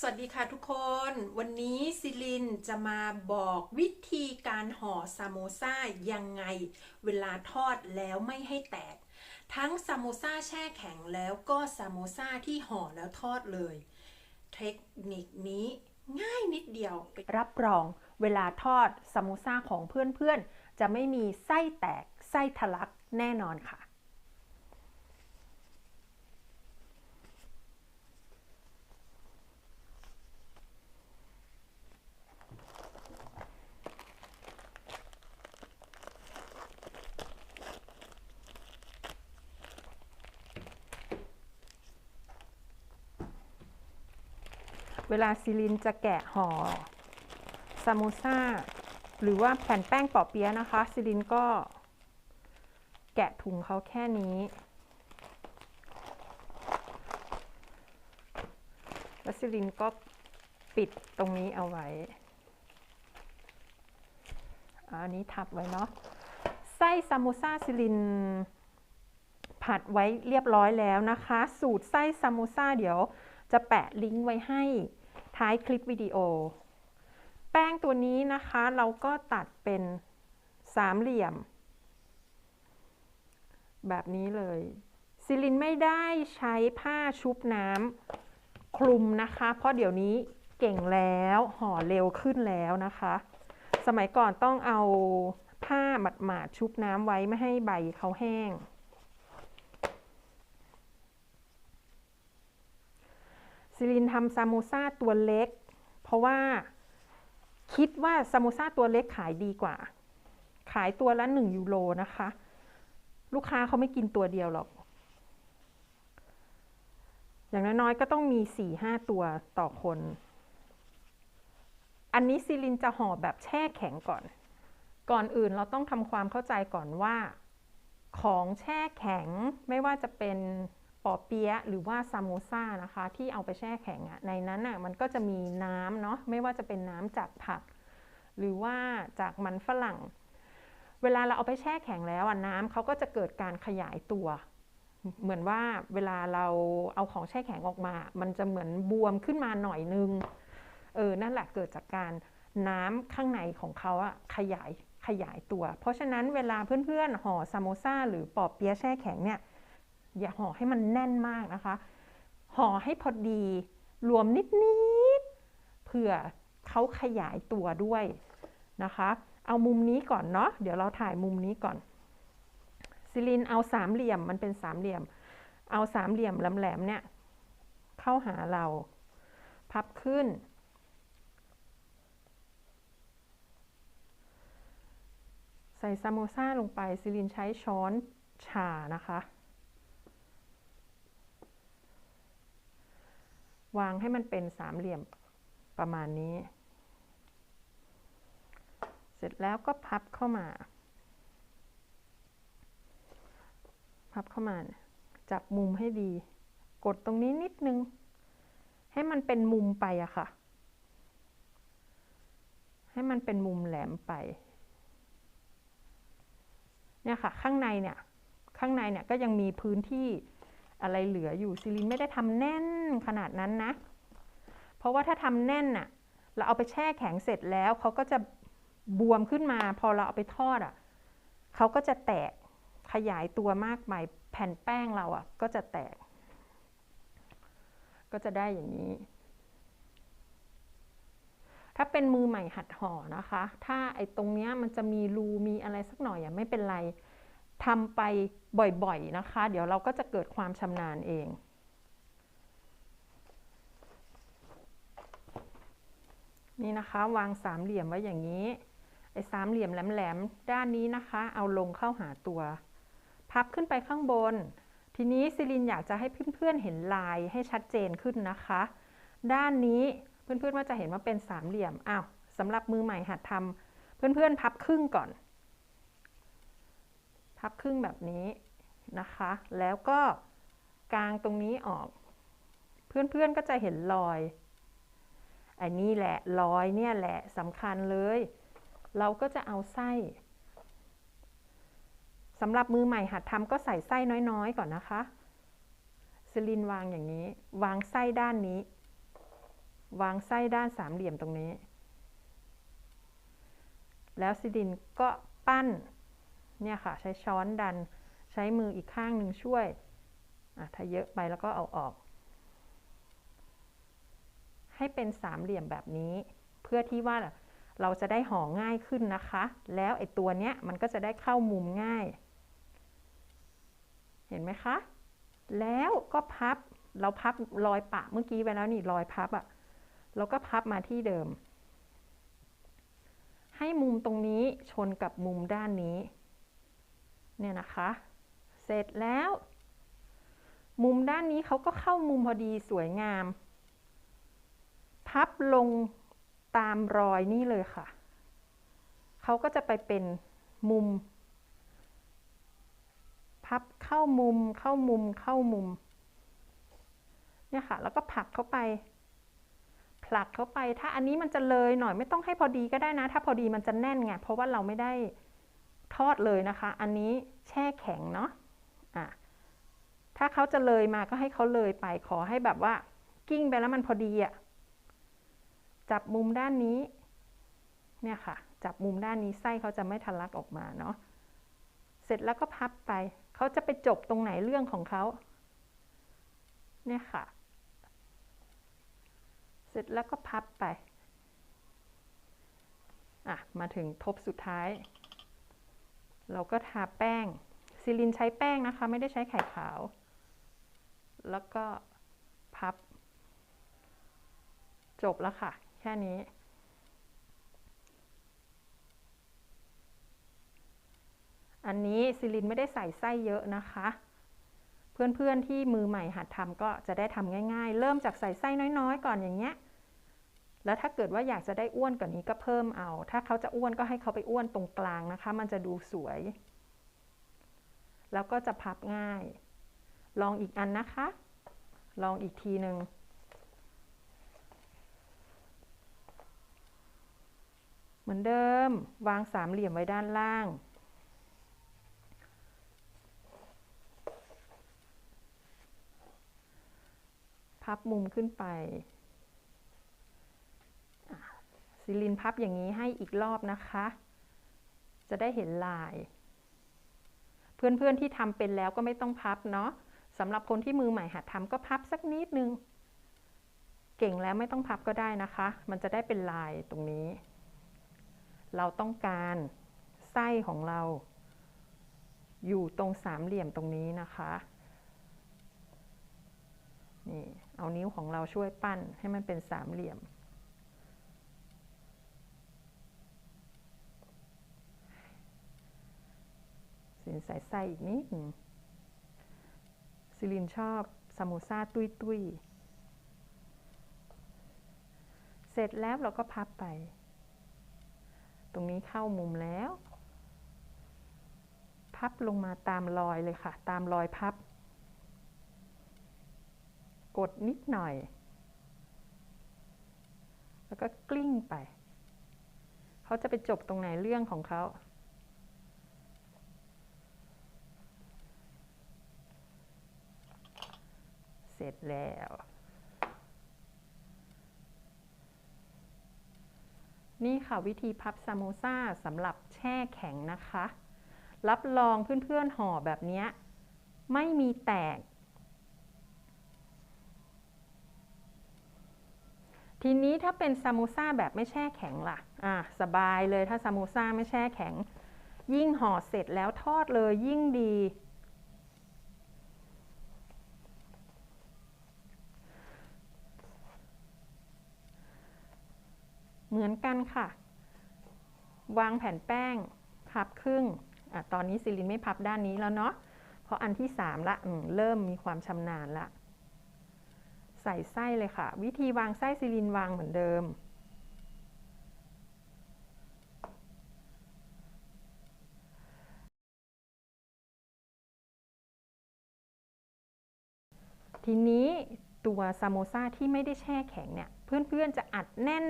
สวัสดีค่ะทุกคน วันนี้ซิลินจะมาบอกวิธีการห่อซามโมซ่ายังไง เวลาทอดแล้วไม่ให้แตก ทั้งซามโมซ่าแช่แข็งแล้วก็ซามโมซ่าที่ห่อแล้วทอดเลย เทคนิคนี้ง่ายนิดเดียว รับรองเวลาทอดซามโมซ่าของเพื่อนๆ จะไม่มีไส้แตกไส้ทะลักแน่นอนค่ะ วลาซิลินจะแกะห่อซามโมซ่า หรือว่าแผ่นแป้งปอเปี๊ยะนะคะ ซิลินก็ แกะถุงเขาแค่นี้ แล้วซิลินก็ปิดตรงนี้เอาไว้อันนี้ทับไว้เนาะไส้ซามโมซ่าซิลิน ผัดไว้เรียบร้อยแล้วนะคะ สูตรไส้ซามโมซ่าเดี๋ยวจะแปะลิงก์ไว้ให้ ท้ายคลิปวิดีโอ แป้งตัวนี้นะคะเราก็ตัดเป็นสามเหลี่ยม แบบนี้เลย ซิลินไม่ได้ใช้ผ้าชุบน้ำคลุมนะคะ เพราะเดี๋ยวนี้เก่งแล้วห่อเร็วขึ้นแล้วนะคะ สมัยก่อนต้องเอาผ้าหมาดๆชุบน้ำไว้ไม่ให้ใบเขาแห้ง ซิลินทำซามโมซ่าตัวเล็ก เพราะว่าคิดว่าซามโมซ่าตัวเล็กขายดีกว่า ขายตัวละ1ยูโรนะคะ ลูกค้าเขาไม่กินตัวเดียวหรอก อย่างน้อยๆก็ต้องมี4-5ตัวต่อคน อันนี้ซิลินจะห่อแบบแช่แข็งก่อน ก่อนอื่นเราต้องทำความเข้าใจก่อนว่า ของแช่แข็งไม่ว่าจะเป็น ปอเปี๊ยะหรือว่าซามโมซ่านะคะที่เอาไปแช่แข็งอะในนั้นอะมันก็จะมีน้ำเนาะไม่ว่าจะเป็นน้ำจากผัก หรือว่าจากมันฝรั่ง เวลาเราเอาไปแช่แข็งแล้วอะน้ำเขาก็จะเกิดการขยายตัว เหมือนว่าเวลาเราเอาของแช่แข็งออกมา มันจะเหมือนบวมขึ้นมาหน่อยนึงเออนั่นแหละเกิดจากการน้ำข้างในของเขาอะขยายขยายตัว เพราะฉะนั้นเวลาเพื่อนๆห่อซามโมซ่าหรือปอเปี๊ยะแช่แข็งเนี่ย อย่าห่อให้มันแน่นมากนะคะ ห่อให้พอดีรวมนิดๆเผื่อเขาขยายตัวด้วยนะคะ เอามุมนี้ก่อนเนาะเดี๋ยวเราถ่ายมุมนี้ก่อนซิลินเอาสามเหลี่ยมมันเป็นสามเหลี่ยม เอาสามเหลี่ยมแหลมๆเนี่ยเข้าหาเรา พับขึ้น ใส่ซามโมซ่าลงไปซิลินใช้ช้อนชานะคะ วางให้มันเป็นสามเหลี่ยมประมาณนี้ เสร็จแล้วก็พับเข้ามา พับเข้ามา จับมุมให้ดี กดตรงนี้นิดนึง ให้มันเป็นมุมไปอะค่ะ ให้มันเป็นมุมแหลมไป เนี่ยค่ะ ข้างในเนี่ย ข้างในเนี่ยก็ยังมีพื้นที่ อะไรเหลืออยู่ซิลินไม่ได้ทำแน่นขนาดนั้นนะ เพราะว่าถ้าทำแน่นน่ะเราเอาไปแช่แข็งเสร็จแล้วเขาก็จะบวมขึ้นมา พอเราเอาไปทอดอะเขาก็จะแตกขยายตัวมากมายแผ่นแป้งเราอะก็จะแตก ก็จะได้อย่างนี้ ถ้าเป็นมือใหม่หัดห่อนะคะ ถ้าไอ้ตรงเนี้ยมันจะมีรูมีอะไรสักหน่อยอะไม่เป็นไร ทำไปบ่อยๆนะคะ เดี๋ยวเราก็จะเกิดความชำนาญเองนี่นะคะวางสามเหลี่ยมไว้อย่างนี้ไอ้สามเหลี่ยมแหลมๆด้านนี้นะคะ เอาลงเข้าหาตัว พับขึ้นไปข้างบน ทีนี้ซิลินอยากจะให้เพื่อนๆเห็นลายให้ชัดเจนขึ้นนะคะ ด้านนี้เพื่อนๆว่าจะเห็นว่าเป็นสามเหลี่ยมอ้าวสำหรับมือใหม่หัดทำเพื่อนๆพับครึ่งก่อน พับครึ่งแบบนี้นะคะ แล้วก็กางตรงนี้ออก เพื่อนๆก็จะเห็นรอย อันนี้แหละรอยเนี่ยแหละสำคัญเลย เราก็จะเอาไส้สำหรับมือใหม่หัดทำก็ใส่ไส้น้อยๆ ก่อนนะคะซิลินวางอย่างนี้ วางไส้ด้านนี้ วางไส้ด้านสามเหลี่ยมตรงนี้ แล้วซิดินก็ปั้น เนี่ยค่ะ ใช้ช้อนดัน ใช้มืออีกข้างหนึ่งช่วยถ้าเยอะไปแล้วก็เอาออก ให้เป็นสามเหลี่ยมแบบนี้ เพื่อที่ว่าเราจะได้ห่อง่ายขึ้นนะคะ แล้วไอ้ตัวเนี้ยมันก็จะได้เข้ามุมง่าย เห็นไหมคะ แล้วก็พับ เราพับรอยปะเมื่อกี้ไปแล้วนี่รอยพับอะ่ะเราก็พับมาที่เดิม ให้มุมตรงนี้ชนกับมุมด้านนี้ เนี่ยนะคะ เสร็จแล้ว มุมด้านนี้เขาก็เข้ามุมพอดีสวยงาม พับลงตามรอยนี่เลยค่ะ เขาก็จะไปเป็นมุม พับเข้ามุมเข้ามุมเข้ามุม เนี่ยค่ะ แล้วก็ผลักเข้าไป ผลักเข้าไป ถ้าอันนี้มันจะเลยหน่อยไม่ต้องให้พอดีก็ได้นะ ถ้าพอดีมันจะแน่นไง เพราะว่าเราไม่ได้ ทอดเลยนะคะ อันนี้แช่แข็งเนาะอะถ้าเขาจะเลยมาก็ให้เขาเลยไปขอให้แบบว่า กิ้งไปแล้วมันพอดีอะ่ะจับมุมด้านนี้ เนี่ยค่ะ จับมุมด้านนี้ไส้เขาจะไม่ทะลักออกมาเนาะเสร็จแล้วก็พับไป เขาจะไปจบตรงไหนเรื่องของเขาเนี่ยค่ะ เสร็จแล้วก็พับไป อะ มาถึงทบสุดท้าย เราก็ทาแป้งซิลินใช้แป้งนะคะ ไม่ได้ใช้ไข่ขาว แล้วก็พับ จบแล้วค่ะ แค่นี้ อันนี้ซิลินไม่ได้ใส่ไส้เยอะนะคะ เพื่อนๆที่มือใหม่หัดทำก็จะได้ทำง่าย ๆ เริ่มจากใส่ไส้น้อยๆ ก่อนอย่างเงี้ย แล้วถ้าเกิดว่าอยากจะได้อ้วนกว่านี้ก็เพิ่มเอา ถ้าเขาจะอ้วนก็ให้เขาไปอ้วนตรงกลางนะคะ มันจะดูสวย แล้วก็จะพับง่าย ลองอีกอันนะคะ ลองอีกทีหนึ่งเหมือนเดิม วางสามเหลี่ยมไว้ด้านล่าง พับมุมขึ้นไป ซิลินพับอย่างนี้ให้อีกรอบนะคะ จะได้เห็นลาย เพื่อนๆที่ทำเป็นแล้วก็ไม่ต้องพับเนาะสำหรับคนที่มือใหม่หัดทำก็พับสักนิดนึง เก่งแล้วไม่ต้องพับก็ได้นะคะ มันจะได้เป็นลายตรงนี้ เราต้องการไส้ของเรา อยู่ตรงสามเหลี่ยมตรงนี้นะคะนี่เอานิ้วของเราช่วยปั้นให้มันเป็นสามเหลี่ยม สินใส่ไส้อีกนิดหนึ่งซิลินชอบซาโมซาตุยตุยเสร็จแล้วเราก็พับไป ตรงนี้เข้ามุมแล้ว พับลงมาตามรอยเลยค่ะ ตามรอยพับ กดนิดหน่อย แล้วก็กลิ้งไป เขาจะไปจบตรงไหนเรื่องของเขา เส ร็จแล้ว นี่ค่ะวิธีพับซามโมซาสำหรับแช่แข็งนะคะ รับรองเพื่อนๆห่อแบบนี้ไม่มีแตก ทีนี้ถ้าเป็นซามโมซาแบบไม่แช่แข็งล่ะ อะสบายเลยถ้าซามโมซาไม่แช่แข็ง ยิ่งห่อเสร็จแล้วทอดเลยยิ่งดี มือนกันค่ะ วางแผ่นแป้งพับครึ่งอตอนนี้ซิลินไม่พับด้านนี้แล้วเนาะ เพราะอันที่สามละเริ่มมีความชำนาญละ ใส่ไส้เลยค่ะ วิธีวางไส้ซิลินวางเหมือนเดิม ทีนี้ตัวซามโมซาที่ไม่ได้แช่แข็งเนี่ย เพื่อนๆจะอัดแน่น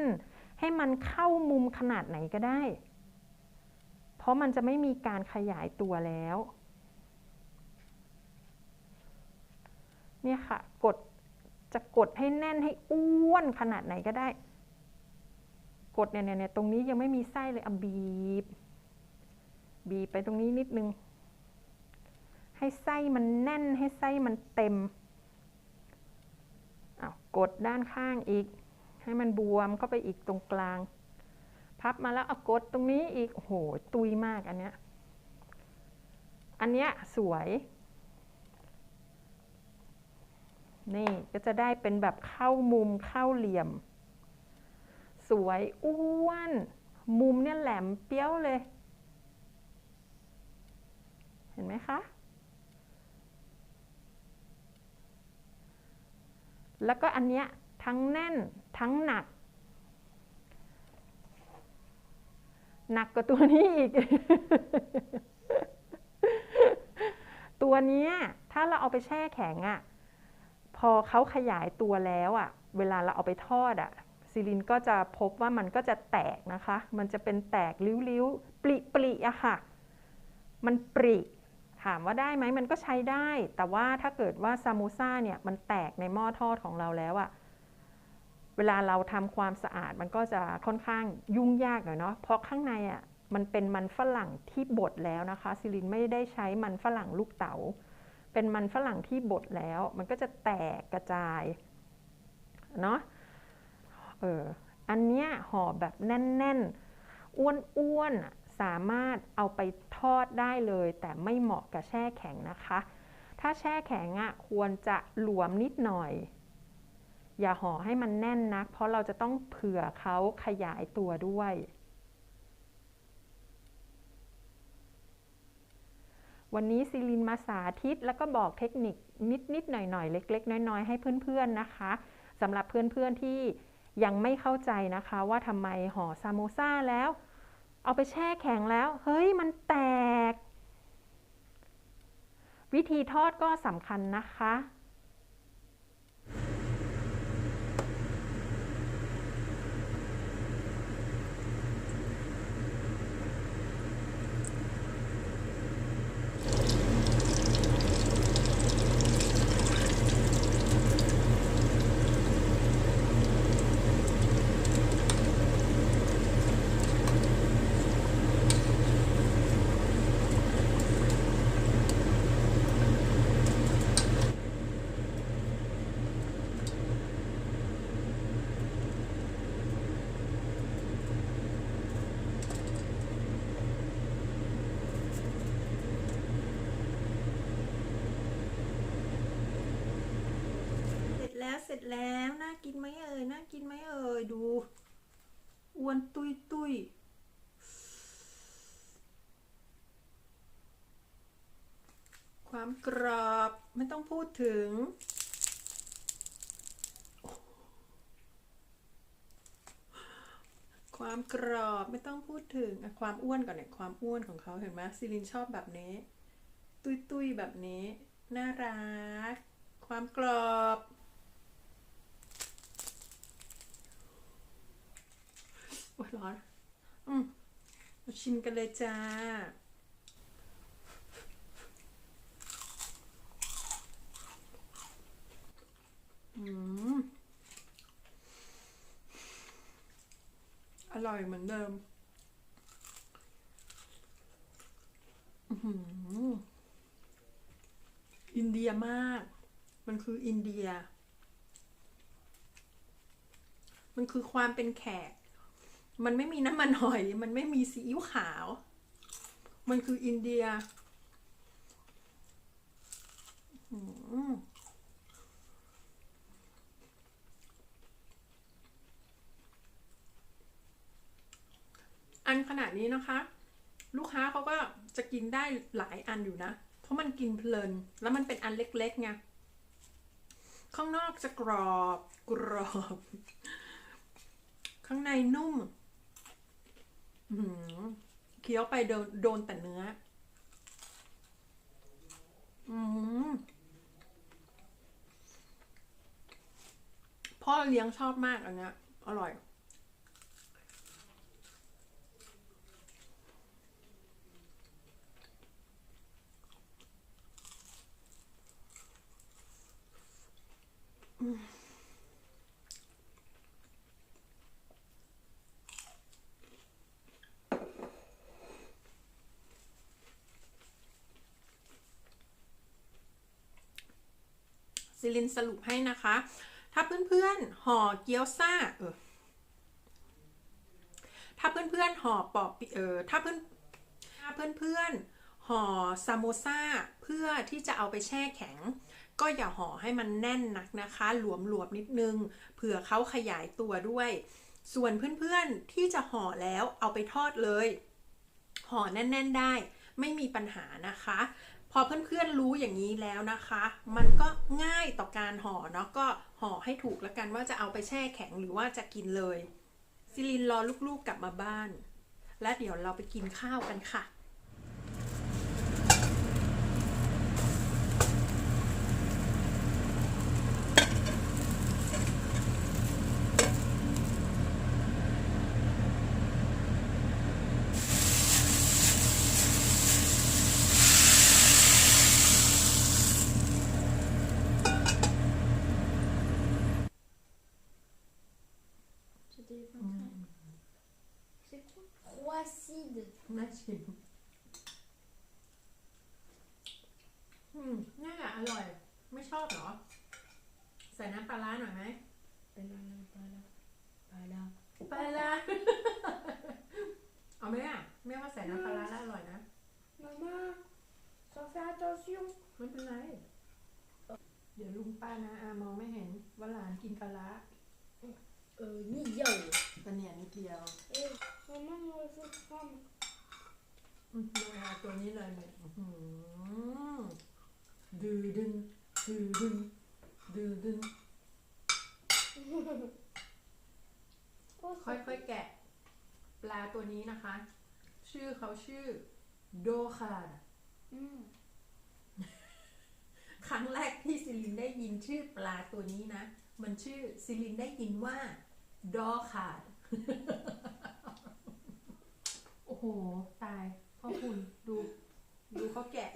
ให้มันเข้ามุมขนาดไหนก็ได้ เพราะมันจะไม่มีการขยายตัวแล้ว เนี่ยค่ะ กดจะกดให้แน่นให้อ้วนขนาดไหนก็ได้ กดเนี่ยเนี่ยตรงนี้ยังไม่มีไส้เลยอะบีบ บีบไปตรงนี้นิดนึง ให้ไส้มันแน่นให้ไส้มันเต็ม อ้าว กดด้านข้างอีก ให้มันบวมเข้าไปอีกตรงกลาง พับมาแล้วเอากดตรงนี้อีกโอ้โหตุยมากอันเนี้ยอันเนี้ยสวย นี่ก็จะได้เป็นแบบเข้ามุมเข้าเหลี่ยม สวยอ้วน มุมเนี่ยแหลมเปี้ยวเลย เห็นไหมคะแล้วก็อันเนี้ย ทั้งแน่น ทั้งหนัก หนักกว่าตัวนี้อีก ตัวนี้ถ้าเราเอาไปแช่แข็งอะ่ะ พอเขาขยายตัวแล้วอะ่ะ เวลาเราเอาไปทอดอะ่ะซิลินก็จะพบว่ามันก็จะแตกนะคะ มันจะเป็นแตกริ้วๆ ปริปริๆอะค่ะ มันปริ ถามว่าได้ไหมมันก็ใช้ได้ แต่ว่าถ้าเกิดว่าซามูซ่าเนี่ย มันแตกในหม้อทอดของเราแล้วอะ เวลาเราทำความสะอาดมันก็จะค่อนข้างยุ่งยากหน่อยเนาะเพราะข้างในอะมันเป็นมันฝรั่งที่บดแล้วนะคะซิลินไม่ได้ใช้มันฝรั่งลูกเต๋าเป็นมันฝรั่งที่บดแล้ว มันก็จะแตกกระจายเนาะเอออันเนี้ยห่อแบบแน่นๆ อ้วนๆ สามารถเอาไปทอดได้เลย แต่ไม่เหมาะกับแช่แข็งนะคะ ถ้าแช่แข็งอะ่ะควรจะหลวมนิดหน่อย อย่าห่อให้มันแน่นนัก เพราะเราจะต้องเผื่อเขาขยายตัวด้วย วันนี้ซิลินมาสาธิตแล้วก็บอกเทคนิคนิดๆหน่อยๆ เล็ก ๆ น้อยๆ ให้เพื่อนๆนะคะสำหรับเพื่อนๆที่ยังไม่เข้าใจนะคะว่าทำไมห่อซาโมซ่าแล้ว เอาไปแช่แข็งแล้ว เฮ้ยมันแตก วิธีทอดก็สำคัญนะคะ เสร็จแล้วเสร็จแล้วน่า กินไหมเอ่ยน่ากินไหมเอ่ยดูอ้วนตุยตุยความกรอบไม่ต้องพูดถึง ความกรอบไม่ต้องพูดถึงความอ้วนก่อนเนี่ยความอ้วนของเขาเห็นไหมซิลินชอบแบบนี้ ตุยตุยแบบนี้ น่ารัก ความกรอบ โอ้ยร้อน อืมมาชิมกันเลยจ้า อืม อร่อยเหมือนเดิม อื้มอินเดียมาก มันคืออินเดีย มันคือความเป็นแขก มันไม่มีน้ำมันหอย มันไม่มีซีอิ๊วขาว มันคืออินเดียอันขนาดนี้นะคะ ลูกค้าเขาก็จะกินได้หลายอันอยู่นะ เพราะมันกินเพลิน แล้วมันเป็นอันเล็กๆไงข้างนอกจะกรอบกรอบ ข้างในนุ่ม เคี้ยวไปโดนแต่เนื้อ อืมพ่อเลี้ยงชอบมากอันเนี้ยอร่อย อ ซิลินสรุปให้นะคะ ถ้าเพื่อนๆห่อเกี๊ยวซ่าเออถ้าเพื่อนๆห่อปอบเออถ้าเพื่อนถ้าเพื่อนๆห่อซามโมซาเพื่อที่จะเอาไปแช่แข็ง ก็อย่าห่อให้มันแน่นนักนะคะ หลวมๆนิดนึงเผื่อเขาขยายตัวด้วย ส่วนเพื่อนๆที่จะห่อแล้วเอาไปทอดเลยห่อแน่น ๆได้ไม่มีปัญหานะคะ พอเพื่อนๆรู้อย่างนี้แล้วนะคะ มันก็ง่ายต่อการห่อเนาะก็ห่อให้ถูกแล้วกันว่าจะเอาไปแช่แข็งหรือว่าจะกินเลยซิลินรอลูกๆกลับมาบ้าน และเดี๋ยวเราไปกินข้าวกันค่ะ C'était C'est quoi Trop acide. น่าชิมอืมนี่แหละอร่อย ไม่ชอบเหรอ ใส่น้ำปลาร้าหน่อยไหม Pas là, pas là, pas là. ไปละเอาไหมอะแม่ว่าใส่น้ำปลาร้าแล้วอร่อยนะ Maman, faut faire attention. ไม่เป็นไร เดี๋ยวลุงป้านะอามองไม่เห็นว่าหลานกินปลาร้า Euh, Nidia. ปลาเนี่ยนิดเดียว Eh, maman, il faut prendre. อืมดูเอาตัวนี้เลยเนี่ยอื้อหือดือดึงดือดึงดือดึง Oh, ค่อยๆแกะ ปลาตัวนี้นะคะ ชื่อเขาชื่อ โดคาด Hmm. ครั้งแรกที่ซิลินได้ยินชื่อปลาตัวนี้นะ มันชื่อซิลินได้ยินว่า ดอคาด โอ้โห ตายพ่อคุณดู ดูเขาแกะ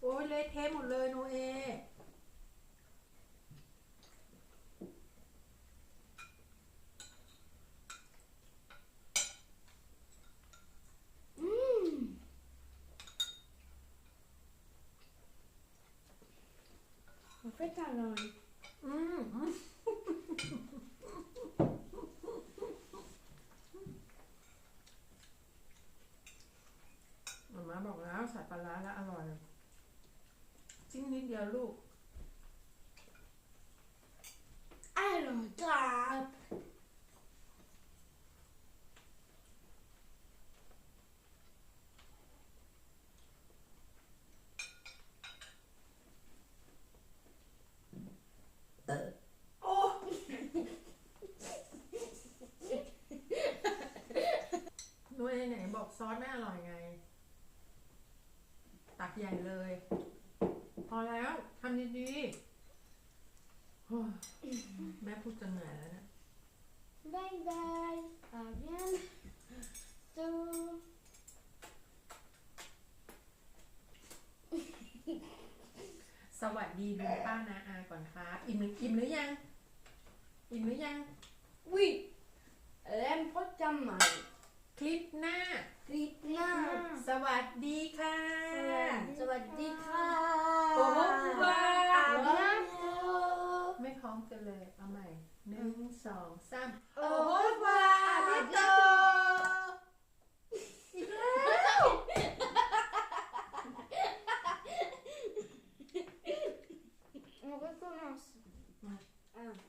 โอ้ยเละเทะหมดเลยโนเอ En fait, alors, อืมอืมหมาบอกแล้วใส่ปลาร้าแล้วอร่อย จิ้มนิดเดียวลูก alors, tape. โอ้นุ้ยไหนบอกซอสไม่อร่อยไง ตักใหญ่เลย พอแล้วทำดีๆโอ้ยแม่พูดจนเหนื่อยแล้วเนะ Bye bye. À bientôt. สวัสดีลุงป้านาอาก่อนครับ อิ่มหรืออิ่มหรือยัง อิ่มหรือยัง Oui. L'aime pas ta main. คลิปหน้า Kripna. สวัสดีค่ะ Sawadika. Au revoir. À bientôt. ไม่พร้อมกันเลย เอาใหม่หนึ่งสองสาม Au